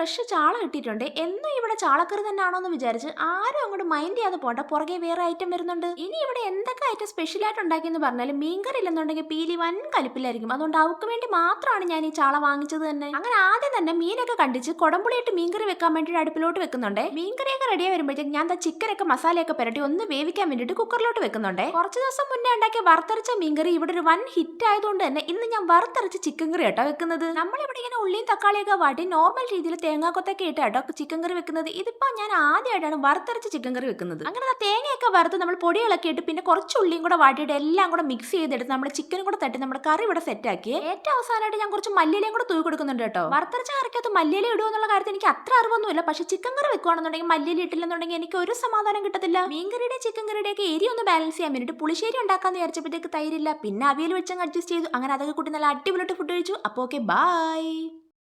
Fresh ചാള കിട്ടിയിട്ടുണ്ട്. എന്നും ഇവിടെ ചാളക്കറി തന്നെയാണോ എന്ന് വിചാരിച്ച് ആരും അങ്ങോട്ട് മൈൻഡ് ചെയ്യാതെ പോട്ടെ പുറകെ വേറെ ഐറ്റം വരുന്നുണ്ട്. ഇനി ഇവിടെ എന്തൊക്കെ ഐറ്റം സ്പെഷ്യൽ ആയിട്ട് ഉണ്ടാക്കിയെന്ന് പറഞ്ഞാൽ മീൻകറി ഇല്ലെന്നുണ്ടെങ്കിൽ പീലി വൻ കലിപ്പിലായിരിക്കും. അതുകൊണ്ട് അവർക്ക് വേണ്ടി മാത്രമാണ് ഞാൻ ഈ ചാള വാങ്ങിച്ചത് തന്നെ. അങ്ങനെ ആദ്യം തന്നെ മീനൊക്കെ കണ്ടിച്ച് കുടമ്പുളിയിട്ട് മീൻകറി വെക്കാൻ വേണ്ടിയിട്ട് അടുപ്പിലോട്ട് വെക്കുന്നുണ്ട്. മീൻകറിയൊക്കെ റെഡിയായി വരുമ്പോഴത്തേക്ക് ഞാൻ ചിക്കനൊക്കെ മസാലയൊക്കെ പുരട്ടി ഒന്ന് വേവിക്കാൻ വേണ്ടിയിട്ട് കുക്കറിലോട്ട് വെക്കുന്നുണ്ട്. കുറച്ച് ദിവസം മുന്നേ ഉണ്ടാക്കിയ വറുത്തരച്ച മീൻകറി ഇവിടെ ഒരു വൻ ഹിറ്റ് ആയതുകൊണ്ട് തന്നെ ഇന്ന് ഞാൻ വറുത്തരച്ച ചിക്കൻ കറി കേട്ടോ വെക്കുന്നത്. നമ്മളിവിടെ ഇങ്ങനെ ഉള്ളിയും തക്കാളിയൊക്കെ വാട്ടി നോർമൽ രീതിയിൽ തേങ്ങാക്കൊത്തൊക്കെ ഇട്ട് കേട്ടോ ചിക്കൻ കറി വെക്കുന്നത്. ഇതിപ്പോ ഞാൻ ആദ്യമായിട്ടാണ് വറുത്തരച്ച ചിക്കൻ കറി വെക്കുന്നത്. അങ്ങനെ ആ തേങ്ങയൊക്കെ വറുത്ത് നമ്മൾ പൊടികളൊക്കെ ഇട്ട് പിന്നെ കുറച്ച് ഉള്ളിയും കൂടെ വാട്ടിയിട്ട് എല്ലാം കൂടെ മിക്സ് ചെയ്തെടുത്ത് നമ്മുടെ ചിക്കനും കൂടെ തട്ടി നമ്മുടെ കറി ഇവിടെ സെറ്റാക്കി ഏറ്റവും അവസാനമായിട്ട് ഞാൻ കുറച്ച് മല്ലിയിലയും കൂടെ തൂക്കി കൊടുക്കുന്നുണ്ട് കേട്ടോ വറുത്തരച്ച കറിക്കകത്ത് മല്ലിയില ഇടുക എന്നുള്ള കാര്യത്തിൽ എനിക്ക് അത്ര അറിവൊന്നുമില്ല. പക്ഷെ ചിക്കൻ കറി വെക്കുകയാണെന്നുണ്ടെങ്കിൽ മല്ലിയില ഇട്ടില്ലെന്നുണ്ടെങ്കിൽ എനിക്ക് ഒരു സമാധാനം കിട്ടത്തില്ല. മീൻകറിയുടെ ചിക്കൻ കറിയുടെ ഒക്കെ എരി ഒന്ന് ബാലൻസ് ചെയ്യാൻ വേണ്ടിയിട്ട് പുളിശ്ശേരി ഉണ്ടാക്കാന്ന് വിചാരിച്ചപ്പോഴത്തേക്ക് തൈരില്ല. പിന്നെ അവിയൽ വെച്ചങ്ങ് അഡ്ജസ്റ്റ് ചെയ്തു. അങ്ങനെ അതൊക്കെ കൂട്ടി നല്ല അടിപൊളിയായിട്ട് ഫുഡ് കഴിച്ചു. അപ്പോൾ ഓക്കെ ബൈ